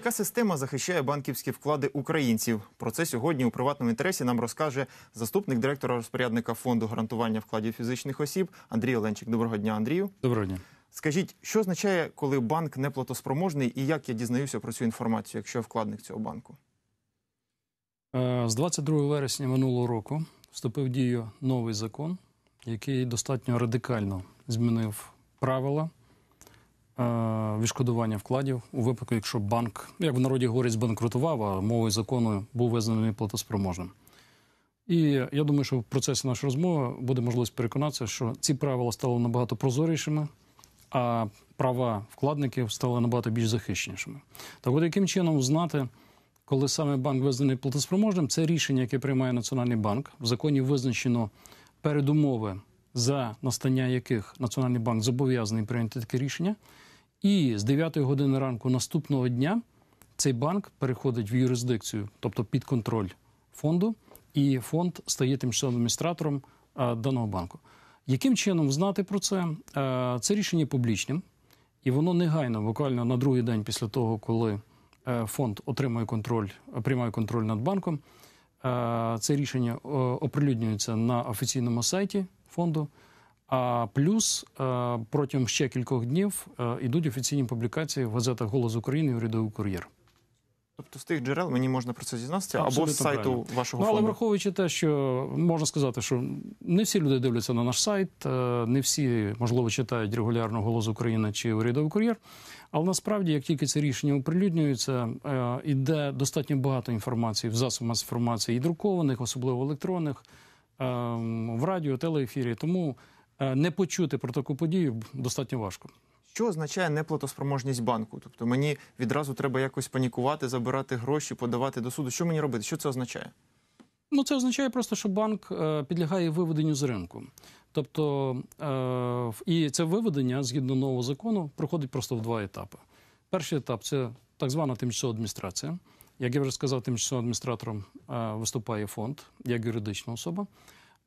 Яка система захищає банківські вклади українців? Про це сьогодні у приватному інтересі нам розкаже заступник директора розпорядника фонду гарантування вкладів фізичних осіб Андрій Оленчик. Доброго дня, Андрію. Доброго дня. Скажіть, що означає, коли банк неплатоспроможний, і як я дізнаюся про цю інформацію, якщо я вкладник цього банку? Е, З 22 вересня минулого року вступив в дію новий закон, який достатньо радикально змінив правила відшкодування вкладів у випадку, якщо банк, як в народі говорять, збанкрутував, а мовою закону був визнаний неплатоспроможним. І я думаю, що в процесі нашої розмови буде можливість переконатися, що ці правила стали набагато прозорішими, а права вкладників стали набагато більш захищенішими. Так от яким чином знати, коли саме банк визнаний платоспроможним, це рішення, яке приймає Національний банк. В законі визначено передумови, за настання яких Національний банк зобов'язаний прийняти таке рішення. І з 9 години ранку наступного дня цей банк переходить в юрисдикцію, тобто під контроль фонду, і фонд стає тимчасовим адміністратором даного банку. Яким чином знати про це? Е, Це рішення публічним, і воно негайно, буквально на другий день після того, коли е, фонд отримує контроль, приймає контроль над банком. е, Це рішення е, оприлюднюється на офіційному сайті фонду. А плюс е, протягом ще кількох днів е, йдуть офіційні публікації в газетах Голос України і урядовий кур'єр. Тобто з тих джерел мені можна про це дізнатися або з сайту правильно. вашого Ну, але враховуючи те, що можна сказати, що не всі люди дивляться на наш сайт, е, не всі, можливо, читають регулярно голос України чи урядовий кур'єр. Але насправді, як тільки це рішення оприлюднюється, е, іде достатньо багато інформації в засобах інформації і друкованих, особливо електронних, е, в радіо, телеефірі. Тому е, не почути про таку подію достатньо важко. Що означає неплатоспроможність банку? Тобто мені відразу треба якось панікувати, забирати гроші, подавати до суду. Що мені робити? Що це означає? Ну, це означає просто, що банк е, підлягає виведенню з ринку. Тобто, е, і це виведення згідно нового закону проходить просто в два етапи. Перший етап це так звана тимчасова адміністрація. Як я вже сказав, тимчасовим адміністратором е, виступає фонд як юридична особа.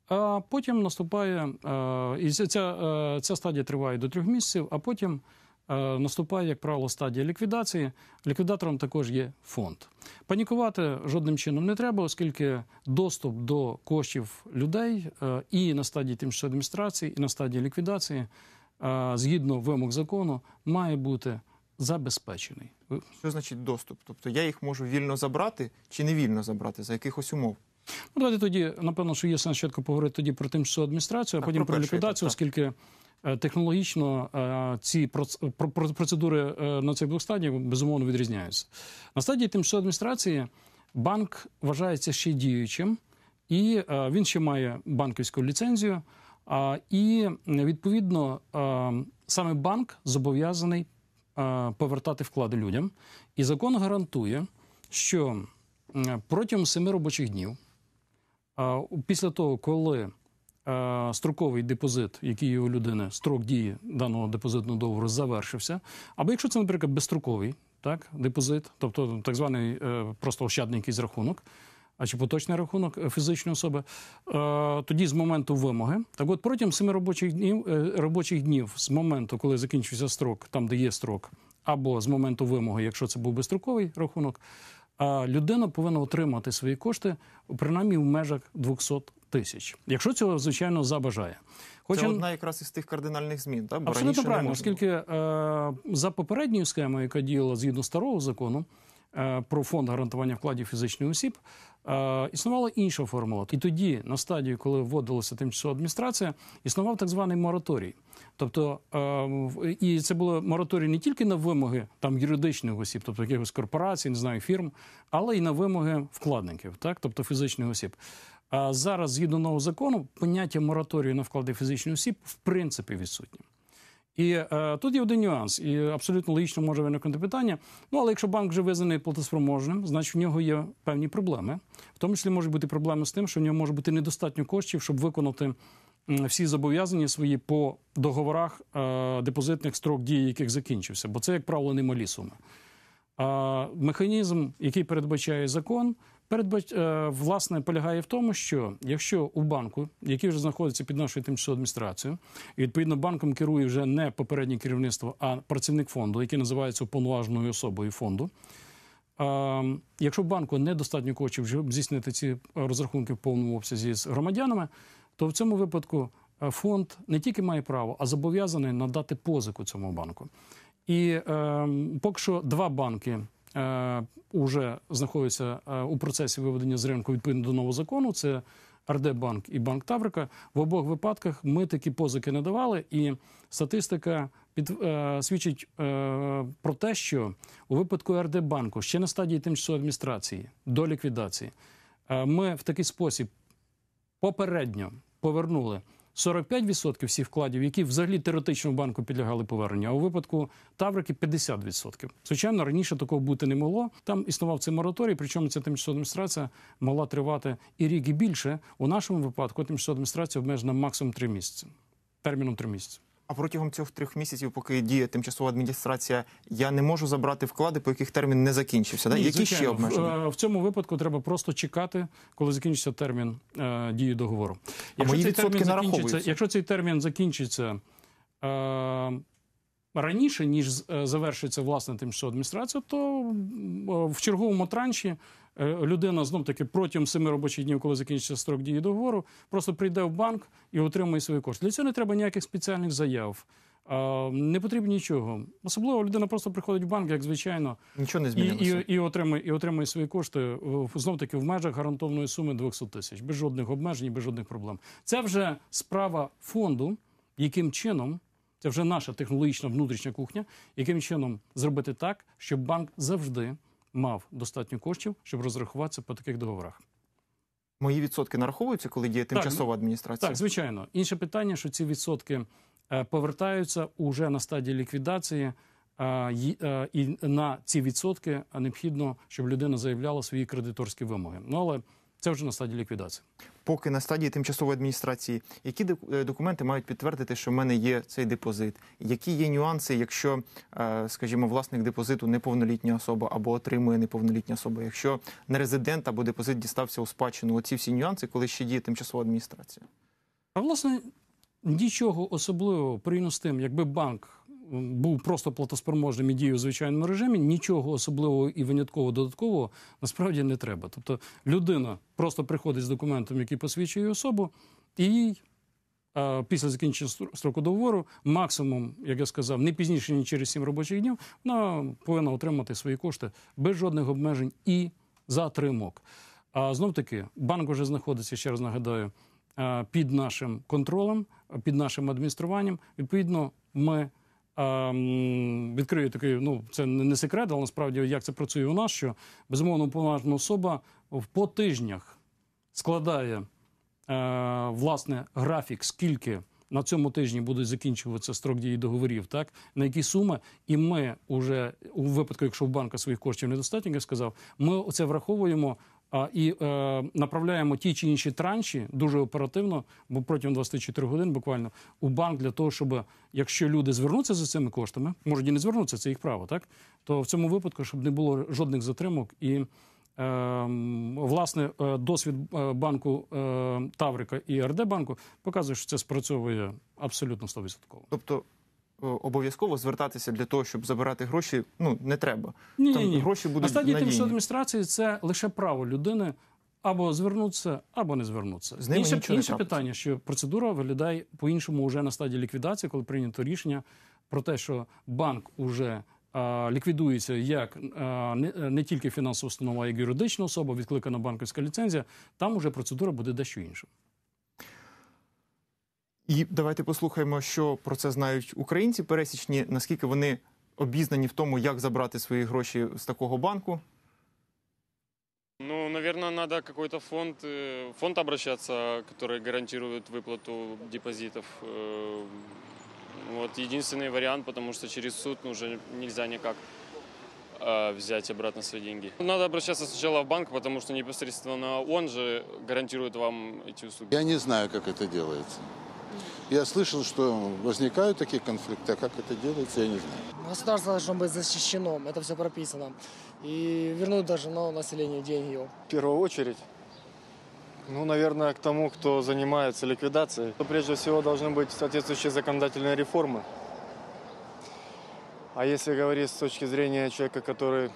А потім наступає, е, і ця, ця, е, стадія триває до трьох місяців, а потім е, наступає, як правило, стадія ліквідації. Ліквідатором також є фонд. Панікувати жодним чином не треба, оскільки доступ до коштів людей і на стадії тимчасової адміністрації, і на стадії ліквідації, згідно вимог закону, має бути забезпечений. Що значить доступ? Тобто я їх можу вільно забрати чи не вільно забрати за якихось умов? Ну, давайте тоді, напевно, що є сенс чітко поговорити тоді про тимчасову адміністрацію, а Так, потім про ліквідацію, оскільки е, технологічно е, ці про- процедури е, на цих двох стадіях безумовно відрізняються. На стадії тимчасової адміністрації банк вважається ще діючим, і е, він ще має банківську ліцензію. І відповідно е, саме банк зобов'язаний е, повертати вклади людям. І закон гарантує, що протягом семи робочих днів а, після того, коли строковий депозит, який є у людини, строк дії даного депозитного договору завершився, або якщо це, наприклад, безстроковий так, депозит, тобто так званий е, просто ощадний якийсь рахунок, а чи поточний рахунок е, фізичної особи, е, тоді з моменту вимоги. Так от протягом семи робочих днів, робочих днів з моменту, коли закінчився строк, там де є строк, або з моменту вимоги, якщо це був безстроковий рахунок, а людина повинна отримати свої кошти принаймні в межах 200 тисяч, якщо цього звичайно забажає. Це Хоча одна якраз із тих кардинальних змін, так? Бо абсолютно правильно, оскільки е, за попередньою схемою, яка діяла згідно старого закону про фонд гарантування вкладів фізичних осіб, е, існувала інша формула. І тоді, на стадії, коли вводилася тимчасова адміністрація, існував так званий мораторій. Тобто, е, і це було мораторій не тільки на вимоги там юридичних осіб, тобто якихось корпорацій, не знаю, фірм, але й на вимоги вкладників, так, тобто фізичних осіб. А зараз, згідно нового закону, поняття мораторію на вклади фізичних осіб в принципі відсутнє. І е, тут є один нюанс, і абсолютно логічно може виникнути питання. Ну але якщо банк вже визнаний платоспроможним, значить в нього є певні проблеми. В тому числі можуть бути проблеми з тим, що в нього може бути недостатньо коштів, щоб виконати всі зобов'язання свої по договорах е, депозитних строк дії, яких закінчився, бо це, як правило, немалі суми. А механізм, який передбачає закон, передбач... е, власне полягає в тому, що якщо у банку, який вже знаходиться під нашою тимчасовою адміністрацією, і відповідно банком керує вже не попереднє керівництво, а працівник фонду, який називається уповноваженою особою фонду. Е, Якщо банку недостатньо коштів, щоб здійснити ці розрахунки в повному обсязі з громадянами, то в цьому випадку е, фонд не тільки має право, а зобов'язаний надати позику цьому банку. І е, поки що два банки е, вже знаходяться е, у процесі виведення з ринку відповідно до нового закону. Це РД-банк і Банк Таврика. В обох випадках ми такі позики не давали, і статистика під, е, свідчить е, про те, що у випадку РД-банку ще на стадії тимчасової адміністрації до ліквідації е, ми в такий спосіб попередньо повернули 45% всіх вкладів, які взагалі теоретично в банку підлягали поверненню, а у випадку Таврики 50%. Звичайно, раніше такого бути не могло. Там існував цей мораторій, причому ця тимчасова адміністрація могла тривати і рік, і більше. У нашому випадку тимчасова адміністрація обмежена максимум 3 місяці. Терміном 3 місяці. А протягом цих трьох місяців, поки діє тимчасова адміністрація, я не можу забрати вклади, по яких термін не закінчився. Да? Ні, Які звичайно, ще в- обмеження? е, В цьому випадку треба просто чекати, коли закінчиться термін е, дії договору. мої цей відсотки термін закінчиться, якщо цей термін закінчиться е, раніше, ніж е, завершиться власне тимчасова адміністрація, то е, в черговому транші людина знов таки протягом семи робочих днів, коли закінчиться строк дії договору, просто прийде в банк і отримує свої кошти. Для цього не треба ніяких спеціальних заяв. е, Не потрібно нічого. Особливо людина просто приходить в банк, як звичайно, Нічого не і, і, і, отримує, і отримує свої кошти знов таки в межах гарантованої суми 200 тисяч, без жодних обмежень, без жодних проблем. Це вже справа фонду, яким чином, це вже наша технологічна внутрішня кухня, яким чином зробити так, щоб банк завжди мав достатньо коштів, щоб розрахуватися по таких договорах. Мої відсотки нараховуються, коли діє тимчасова адміністрація. Так, звичайно. Інше питання, що ці відсотки е, повертаються уже на стадії ліквідації. е, І на ці відсотки необхідно, щоб людина заявляла свої кредиторські вимоги. Ну але це вже на стадії ліквідації. Поки на стадії тимчасової адміністрації, які е, документи мають підтвердити, що в мене є цей депозит? Які є нюанси, якщо, е, скажімо, власник депозиту неповнолітня особа або отримує неповнолітня особа, якщо не резидент або депозит дістався у спадщину? Оці всі нюанси, коли ще діє тимчасова адміністрація. А власне нічого особливого порівняно з тим, якби банк був просто платоспроможним і діяв у звичайному режимі, нічого особливого і винятково додаткового насправді не треба. Тобто людина просто приходить з документом, який посвідчує особу, і е, після закінчення строку договору, максимум, як я сказав, не пізніше ніж через 7 робочих днів, вона повинна отримати свої кошти без жодних обмежень і затримок. А знов таки, банк вже знаходиться, ще раз нагадаю, під нашим контролем, під нашим адмініструванням. Відповідно, ми відкрию такий, ну це не секрет, але насправді як це працює у нас, що безумовно поважна особа в по тижнях складає е, власне графік, скільки на цьому тижні буде закінчуватися строк дії договорів, так на які суми, і ми вже у випадку, якщо в банка своїх коштів недостатньо, я сказав, ми це враховуємо. І е, направляємо ті чи інші транші дуже оперативно, бо протягом 24 годин буквально у банк для того, щоб якщо люди звернуться за цими коштами, можуть і не звернутися, це їх право, так то в цьому випадку, щоб не було жодних затримок і. Ем, Власне, е, досвід е, банку Таврика і РД банку показує, що це спрацьовує абсолютно 100%. Тобто обов'язково звертатися для того, щоб забирати гроші, ну не треба. Ні, Там ні, ні. гроші будуть На стадії тимчасової адміністрації це лише право людини або звернутися, або не звернутися. З ними інше нічого інше трапиться. питання, що процедура виглядає по-іншому вже на стадії ліквідації, коли прийнято рішення про те, що банк уже ліквідується як не, не тільки фінансова установа, як юридична особа, відкликана банківська ліцензія. Там уже процедура буде дещо інша. І давайте послухаємо, що про це знають українці пересічні, наскільки вони обізнані в тому, як забрати свої гроші з такого банку. Ну, наверное, надо какой-то фонд, э, фонд обращаться, который гарантирует выплату депозитов. Э, Вот единственный вариант, потому что через суд уже нельзя никак э, взять обратно свои деньги. Надо обращаться сначала в банк, потому что непосредственно он же гарантирует вам эти услуги. Я не знаю, как это делается. Я слышал, что возникают такие конфликты, а как это делается, я не знаю. Государство должно быть защищено, это все прописано. И вернуть должно населению деньги. В первую очередь, ну, наверное, к тому, кто занимается ликвидацией, то прежде всего должны быть соответствующие законодательные реформы. А если говорить с точки зрения человека, который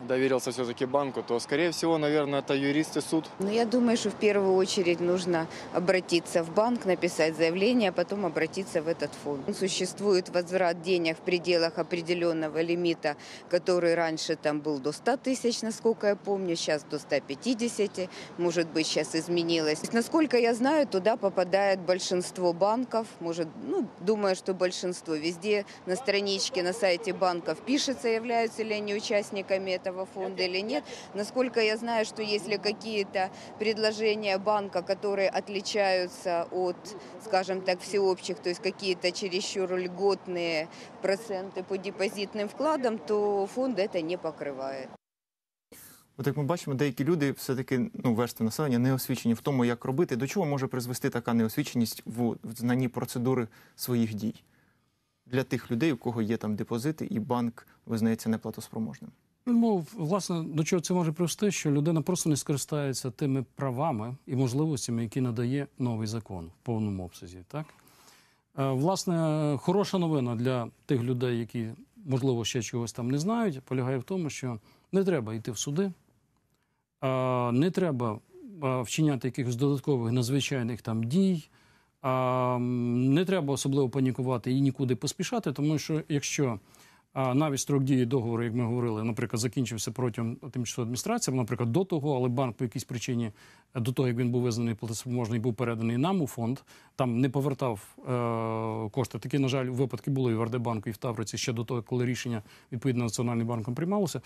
доверился все-таки банку, то, скорее всего, наверное, это юрист и суд. Ну, я думаю, что в первую очередь нужно обратиться в банк, написать заявление, а потом обратиться в этот фонд. Существует возврат денег в пределах определенного лимита, который раньше там был до 100 тысяч, насколько я помню, сейчас до 150, может быть, сейчас изменилось. Есть, Насколько я знаю, туда попадает большинство банков, может, ну, думаю, что большинство. Везде на страничке, на сайте банков пишется, являются ли они участниками этого фонда или нет. Насколько я знаю, что если какие-то предложения банка, которые отличаются от, скажем так, всеобщих, то есть какие-то чересчур льготные проценты по депозитным вкладам, то фонд это не покрывает. От як ми бачимо, деякі люди все-таки ну, верстви населення не освічені в тому, як робити. До чого може призвести така неосвіченість в, в знанні процедури своїх дій для тих людей, у кого є там депозити, і банк визнається неплатоспроможним. Ну, власне, до чого це може привести, що людина просто не скористається тими правами і можливостями, які надає новий закон в повному обсязі. Так? Е, Власне, хороша новина для тих людей, які, можливо, ще чогось там не знають, полягає в тому, що не треба йти в суди, не треба вчиняти якихось додаткових надзвичайних там дій. Не треба особливо панікувати і нікуди поспішати, тому що якщо а, навіть строк дії договору, як ми говорили, наприклад, закінчився протягом тимчасової адміністрації, наприклад, до того, але банк по якійсь причині е, до того, як він був визнаний платоспроможний, був переданий нам у фонд, там не повертав е- кошти. Такі, на жаль, випадки були і в Ардебанку, і в Тавриці ще до того, коли рішення відповідно Національним банком приймалося.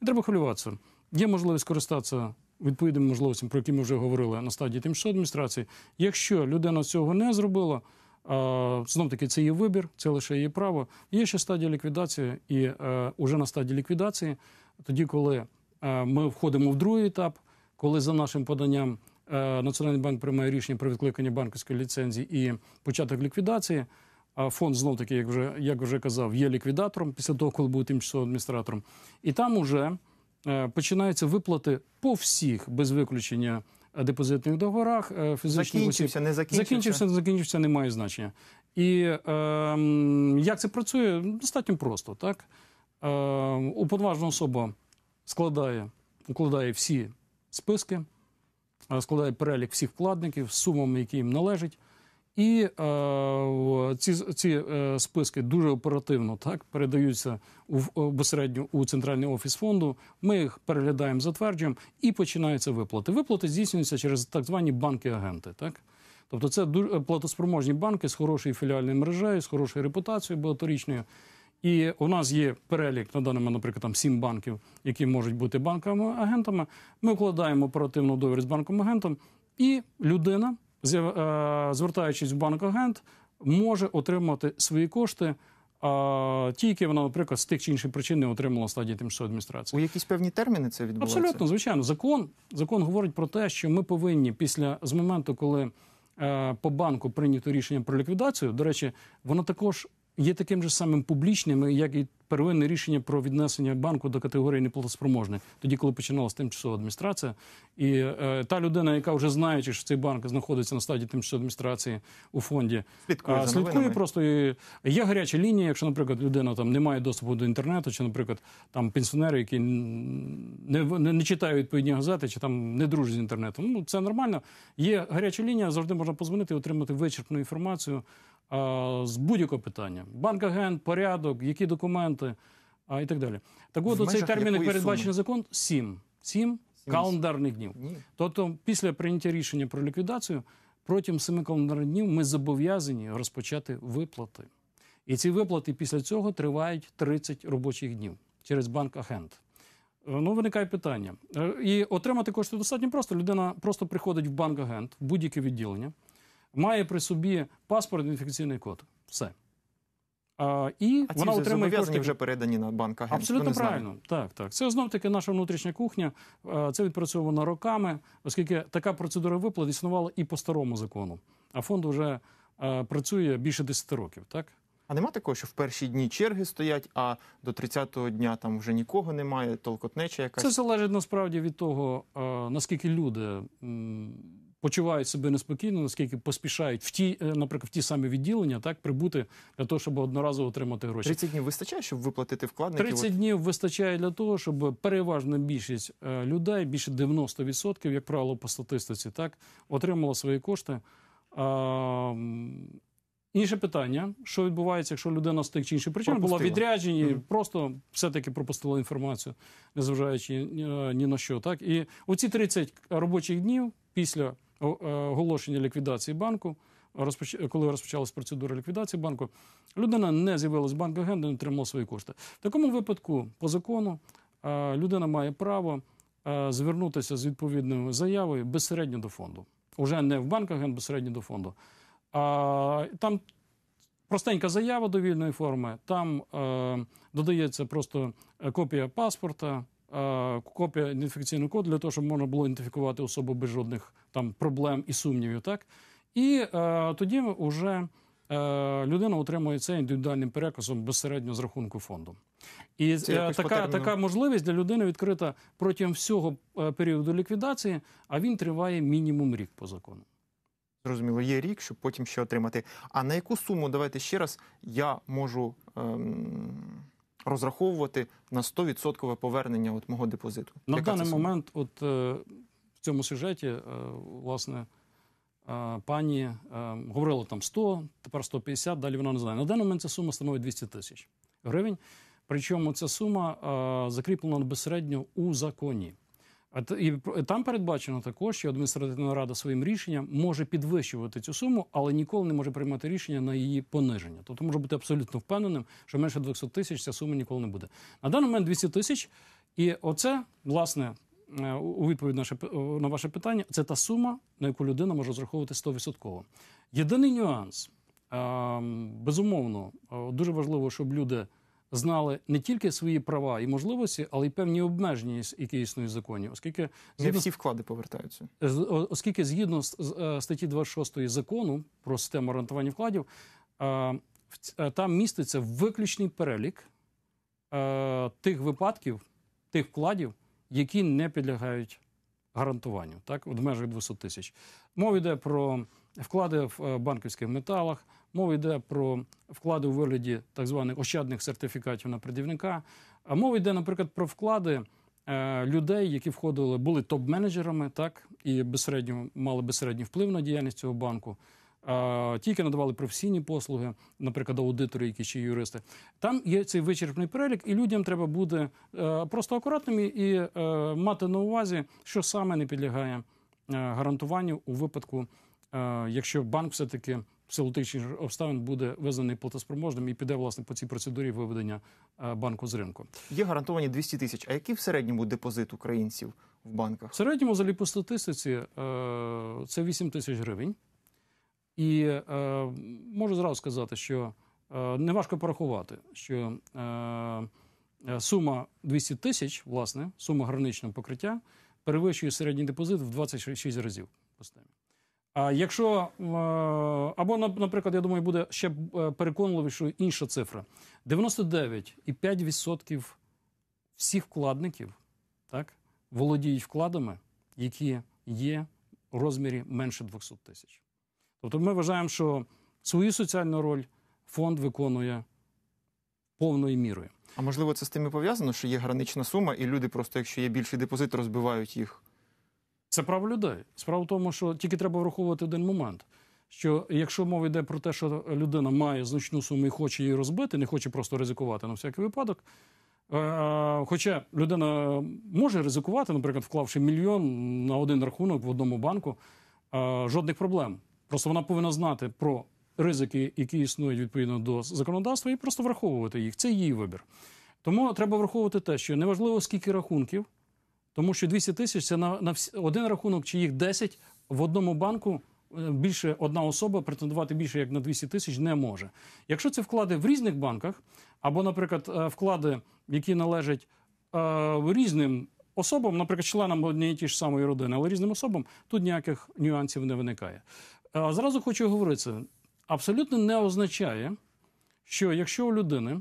Не треба хвилюватися. Є можливість користатися відповідними можливостями, про які ми вже говорили на стадії тимчасової адміністрації. Якщо людина цього не зробила, знов таки це є вибір, це лише її право. Є ще стадія ліквідації, і е, уже на стадії ліквідації, тоді, коли е, ми входимо в другий етап, коли за нашим поданням е, Національний банк приймає рішення про відкликання банківської ліцензії і початок ліквідації. А фонд знов таки, як вже як вже казав, є ліквідатором після того, коли був тимчасовим адміністратором, і там уже починаються виплати по всіх без виключення депозитних договорах Фізичних закінчився, осіб. Не закінчився. Закінчився, не закінчився, не має значення. І е, як це працює? Достатньо просто. Так? Е, уповноважена особа складає, укладає всі списки, е, складає перелік всіх вкладників з сумами, які їм належать. І е, ці, ці е, списки дуже оперативно так, передаються у, безпосередньо у центральний офіс фонду. Ми їх переглядаємо, затверджуємо і починаються виплати. Виплати здійснюються через так звані банки-агенти. Так? Тобто це ду- платоспроможні банки з хорошою філіальною мережею, з хорошою репутацією багаторічною. І у нас є перелік на даному, наприклад, там сім банків, які можуть бути банками-агентами. Ми вкладаємо оперативну довір з банком-агентом, і людина, звертаючись в банк-агент, може отримати свої кошти. А ті, які вона, наприклад, з тих чи інших причин не отримала в стадії тимчасової адміністрації. У якісь певні терміни це відбувається? Абсолютно, звичайно. Закон, закон говорить про те, що ми повинні після з моменту, коли е, по банку прийнято рішення про ліквідацію, до речі, воно також є таким же самим публічним, як і первинне рішення про віднесення банку до категорії неплатоспроможних, тоді, коли починалася тимчасова адміністрація. І е, та людина, яка вже знаючи, що цей банк знаходиться на стадії тимчасової адміністрації у фонді, Слідкує а, слідкує просто і є гаряча лінія. Якщо, наприклад, людина там не має доступу до інтернету, чи, наприклад, там пенсіонери, які не, не, не читають відповідні газети, чи там не дружать з інтернетом. Ну це нормально. Є гаряча лінія, завжди можна позвонити і отримати вичерпну інформацію з будь-якого питання: банк-агент, порядок, які документи а, і так далі. Так от оцей термін, як передбачений закон, сім. Сім календарних днів. Ні. Тобто, після прийняття рішення про ліквідацію, протягом семи календарних днів ми зобов'язані розпочати виплати. І ці виплати після цього тривають 30 робочих днів через банк-агент. Е, Ну, виникає питання. Е, І отримати кошти достатньо просто. Людина просто приходить в банк-агент, в будь-яке відділення, має при собі паспорт, ідентифікаційний код. Все. А, і А вона вже отримує кошти. вже передані на банк агент. Абсолютно правильно. Так, так. Це знов таки наша внутрішня кухня. Це відпрацьовано роками, оскільки така процедура виплат існувала і по старому закону. А фонд вже працює більше 10 років. Так А нема такого, що в перші дні черги стоять, а до 30-го дня там вже нікого немає, толкотнеча якась. це залежить насправді від того, наскільки люди почувають себе неспокійно, наскільки поспішають в ті, е, наприклад, в ті самі відділення, так прибути для того, щоб одноразово отримати гроші. 30 днів вистачає, щоб виплатити вкладників? 30 От днів вистачає для того, щоб переважна більшість е, людей, більше 90%, як правило, по статистиці, так, отримала свої кошти. А, інше питання, що відбувається, якщо людина з тих чи інших причин була Пропустила. відряджені, Мгм. просто все-таки пропустила інформацію, незважаючи е, ні на що. Так? І оці 30 робочих днів після оголошення ліквідації банку, коли розпочалась процедура ліквідації банку, людина не з'явилась в банк агент, не отримала свої кошти. В такому випадку, по закону, е, людина має право е, звернутися з відповідною заявою безсередньо до фонду. Уже не в банк агент, безсередньо до фонду. А, там простенька заява довільної форми, там е, додається просто е, копія паспорта, е, копія ідентифікаційного коду для того, щоб можна було ідентифікувати особу без жодних там проблем і сумнівів. Так? І е, тоді вже е, людина отримує це індивідуальним переказом безсередньо з рахунку фонду. І е, така, така можливість для людини відкрита протягом всього е, періоду ліквідації, а він триває мінімум рік по закону. Зрозуміло, є рік, щоб потім ще отримати. А на яку суму, давайте ще раз, я можу ем, розраховувати на 100% повернення от мого депозиту? На Яка даний момент, от е, в цьому сюжеті, е, власне, е, пані е, говорила там 100, тепер 150, далі вона не знає. На даний момент ця сума становить 200 тисяч гривень. Причому ця сума е, закріплена безсередньо у законі. А І там передбачено також, що адміністративна рада своїм рішенням може підвищувати цю суму, але ніколи не може приймати рішення на її пониження. Тобто може бути абсолютно впевненим, що менше 200 тисяч ця сума ніколи не буде. На даний момент 200 тисяч, і оце, власне, е, у відповідь наше п- на ваше питання, це та сума, на яку людина може розраховувати 100%. Єдиний нюанс, е, безумовно, е, дуже важливо, щоб люди знали не тільки свої права і можливості, але й певні обмеження, які існують в законі, оскільки Не всі вклади повертаються. Оскільки згідно з е, статті 26 закону про систему гарантування вкладів, е, е, там міститься виключний перелік тих випадків, тих вкладів, які не підлягають гарантуванню, так, в межах 200 тисяч. Мова йде про вклади в банківських металах, мова йде про вклади у вигляді так званих ощадних сертифікатів на пред'явника. А мова йде, наприклад, про вклади е, людей, які входили, були топ-менеджерами, так, і безсередньо мали безсередній вплив на діяльність цього банку. е, Ті, надавали професійні послуги, наприклад, аудитори, які чи юристи. Там є цей вичерпний перелік, і людям треба бути е, просто акуратними і е, мати на увазі, що саме не підлягає е, гарантуванню у випадку, якщо банк все-таки в силу тих чи обставин буде визнаний платоспроможним і піде власне по цій процедурі виведення е, банку з ринку. Є гарантовані 200 тисяч. А який в середньому депозит українців в банках? В середньому, взагалі, по статистиці, е, це 8 тисяч гривень. І е, можу зразу сказати, що е, неважко порахувати, що е, сума 200 тисяч, власне, сума граничного покриття, перевищує середній депозит в 26 разів по системі. А якщо, е, або, наприклад, я думаю, буде ще е, переконливіше інша цифра: 99,5% всіх вкладників так, володіють вкладами, які є у розмірі менше 200 тисяч. Тобто ми вважаємо, що свою соціальну роль фонд виконує повною мірою. А можливо, це з тим і пов'язано, що є гранична сума, і люди просто, якщо є більший депозит, розбивають їх. Це право людей. Справа в тому, що тільки треба враховувати один момент. Що якщо мова йде про те, що людина має значну суму і хоче її розбити, не хоче просто ризикувати на всякий випадок. Е, Хоча людина може ризикувати, наприклад, вклавши мільйон на один рахунок в одному банку, е, жодних проблем. Просто вона повинна знати про ризики, які існують відповідно до законодавства, і просто враховувати їх. Це її вибір. Тому треба враховувати те, що неважливо скільки рахунків, тому що 200 тисяч це на, на всі, один рахунок, чи їх 10 в одному банку. е, Більше одна особа претендувати більше як на 200 тисяч не може. Якщо це вклади в різних банках, або, наприклад, е, вклади, які належать е, різним особам, наприклад, членам однієї ті ж самої родини, але різним особам, тут ніяких нюансів не виникає. Е, Зразу хочу говорити, абсолютно не означає, що якщо у людини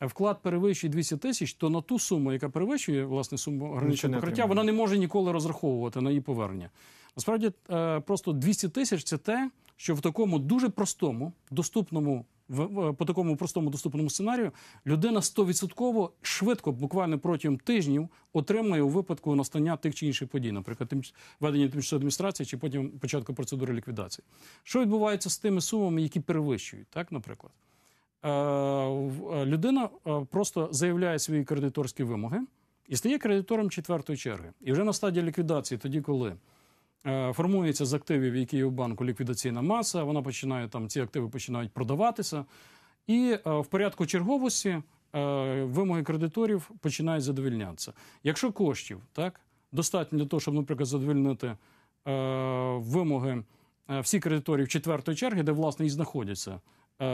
вклад перевищує 200 тисяч, то на ту суму, яка перевищує власне суму граничного покриття, вона не може ніколи розраховувати на її повернення. Насправді, е, просто 200 тисяч це те, що в такому дуже простому, доступному, по такому простому доступному сценарію людина 100% швидко, буквально протягом тижнів, отримає у випадку настання тих чи інших подій, наприклад, тим, введення тимчасової адміністрації чи потім початку процедури ліквідації. Що відбувається з тими сумами, які перевищують, так, наприклад? Е, е, людина е, просто заявляє свої кредиторські вимоги і стає кредитором четвертої черги. І вже на стадії ліквідації, тоді, коли формується з активів, які є в банку, ліквідаційна маса, вона починає там, ці активи починають продаватися. І в порядку черговості вимоги кредиторів починають задовільнятися. Якщо коштів так, достатньо для того, щоб, наприклад, задовільнити вимоги всіх кредиторів четвертої черги, де власне і знаходяться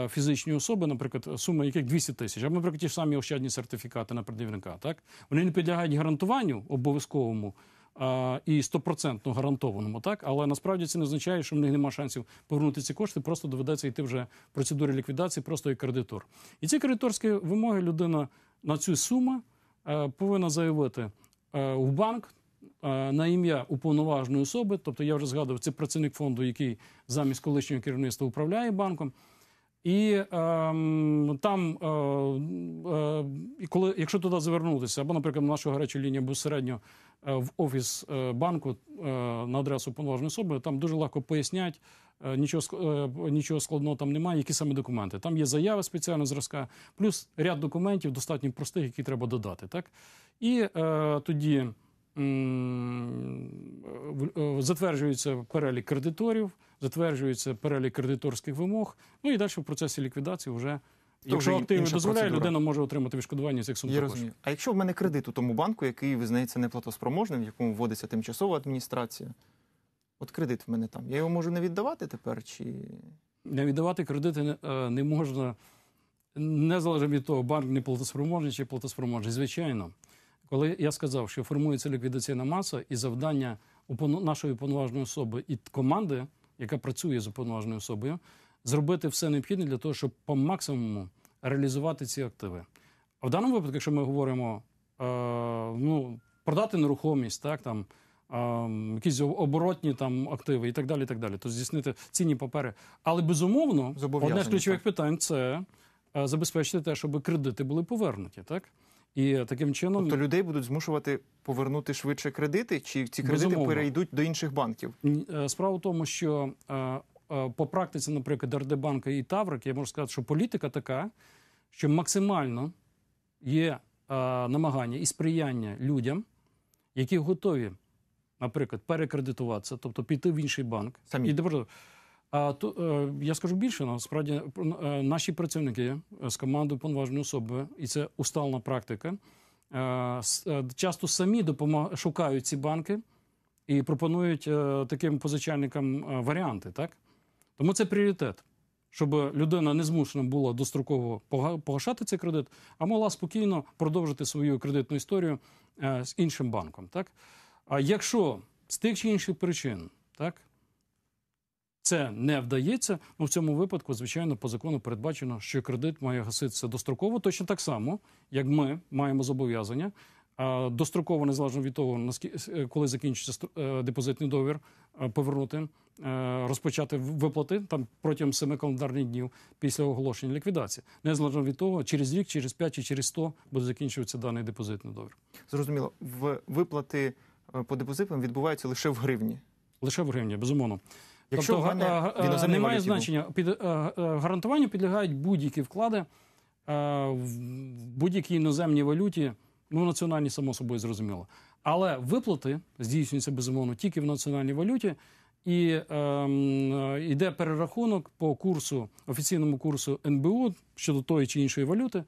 фізичні особи, наприклад, сума яких 200 тисяч, або, наприклад, ті ж самі ощадні сертифікати на пред'явника, так вони не підлягають гарантуванню обов'язковому. І стопроцентно гарантованому, так але насправді це не означає, що в них немає шансів повернути ці кошти. Просто доведеться йти вже в процедурі ліквідації, просто як кредитор. І ці кредиторські вимоги людина на цю суму е, повинна заявити е, в банк е, на ім'я уповноваженої особи. Тобто я вже згадував, це працівник фонду, який замість колишнього керівництва управляє банком. І ем, там, е, е, коли, якщо туди звернутися, або, наприклад, наша гаряча лінія безпосередньо е, в офіс е, банку е, на адресу повноваженої особи, там дуже легко пояснять, е, нічого, е, нічого складного там немає, які саме документи. Там є заява спеціального зразка, плюс ряд документів достатньо простих, які треба додати. Так? І е, тоді е, затверджується перелік кредиторів, затверджується перелік кредиторських вимог. Ну і далі в процесі ліквідації вже. То Якщо вже активи дозволяє, процедура. людина може отримати відшкодування з цих сум Я також. розумію. А якщо в мене кредит у тому банку, який визнається неплатоспроможним, в якому вводиться тимчасова адміністрація, от кредит в мене там, я його можу не віддавати тепер? Чи Не віддавати кредити не, е, не можна незалежно від того, банк не платоспроможний чи платоспроможний. Звичайно, коли я сказав, що формується ліквідаційна маса і завдання нашої уповноваженої особи і команди, яка працює з уповноваженою особою, зробити все необхідне для того, щоб по максимуму реалізувати ці активи. А в даному випадку, якщо ми говоримо е, ну, продати нерухомість, так там. е, Якісь оборотні там активи і так далі, і так далі. То здійснити цінні папери. Але безумовно, одне з ключових так. питань це е, забезпечити те, щоб кредити були повернуті, так? І таким чином тобто людей будуть змушувати повернути швидше кредити, чи ці кредити Безумовно. перейдуть до інших банків? Е, Справа в тому, що е, е, по практиці, наприклад, РДБанка і Таврик, я можу сказати, що політика така, що максимально є намагання і сприяння людям, які готові, наприклад, перекредитуватися, тобто піти в інший банк. Самі. І а то е, я скажу більше, насправді е, наші працівники е, з командою повноваженої особи, і це устална практика. Часто самі допомаг... шукають ці банки і пропонують таким позичальникам варіанти, так? Тому це пріоритет, щоб людина не змушена була достроково погашати цей кредит, а могла спокійно продовжити свою кредитну історію з іншим банком. Так? А якщо з тих чи інших причин, так, це не вдається, ну в цьому випадку, звичайно, по закону передбачено, що кредит має гаситися достроково, точно так само, як ми маємо зобов'язання. Достроково, незалежно від того, е, коли закінчиться е, депозитний договір, е, повернути, розпочати виплати там протягом семи календарних днів після оголошення ліквідації, незалежно від того, через рік, через 5 чи через 100 буде закінчуватися даний депозитний договір. Зрозуміло, в виплати по депозитам відбуваються лише в гривні. Лише в гривні, безумовно. Якщо в мене га- в іноземній немає валюті значення. Під е, е, гарантуванню підлягають будь-які вклади е, в будь-якій іноземній валюті, ну, в національній, само собою, зрозуміло. Але виплати здійснюються безумовно тільки в національній валюті, і ем, е, йде перерахунок по курсу, офіційному курсу НБУ щодо тої чи іншої валюти. е,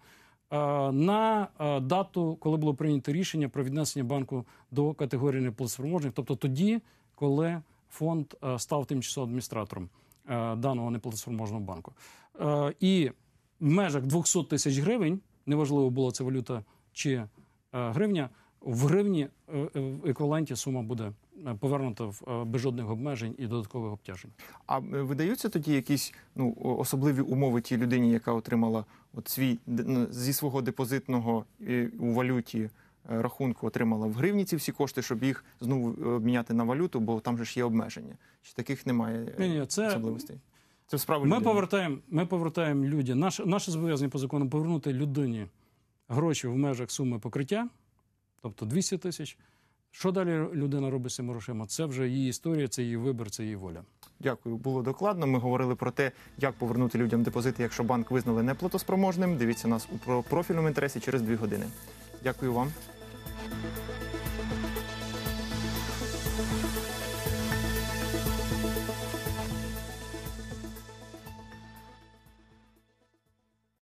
На е, дату, коли було прийнято рішення про віднесення банку до категорії неплатоспроможних, тобто тоді, коли фонд е, став тимчасовим адміністратором е, даного неплатоспроможного банку. Е, І в межах 200 тисяч гривень, неважливо була це валюта чи гривня, в гривні в еквіваленті сума буде повернута в, без жодних обмежень і додаткових обтяжень. А видаються тоді якісь ну, особливі умови тій людині, яка отримала от свій зі свого депозитного у валюті рахунку отримала в гривні ці всі кошти, щоб їх знову е, обміняти на валюту, бо там же ж є обмеження. Чи таких немає е, Ні, ні, це- особливостей? Це справа Ми повертаємо, ми повертаємо людям. Наше, наше зобов'язання по закону повернути людині гроші в межах суми покриття, тобто 200 тисяч. Що далі людина робить з цими грошима? Це вже її історія, це її вибір, це її воля. Дякую, було докладно. Ми говорили про те, як повернути людям депозити, якщо банк визнали неплатоспроможним. Дивіться нас у про- профільному інтересі через дві години. Дякую вам. Música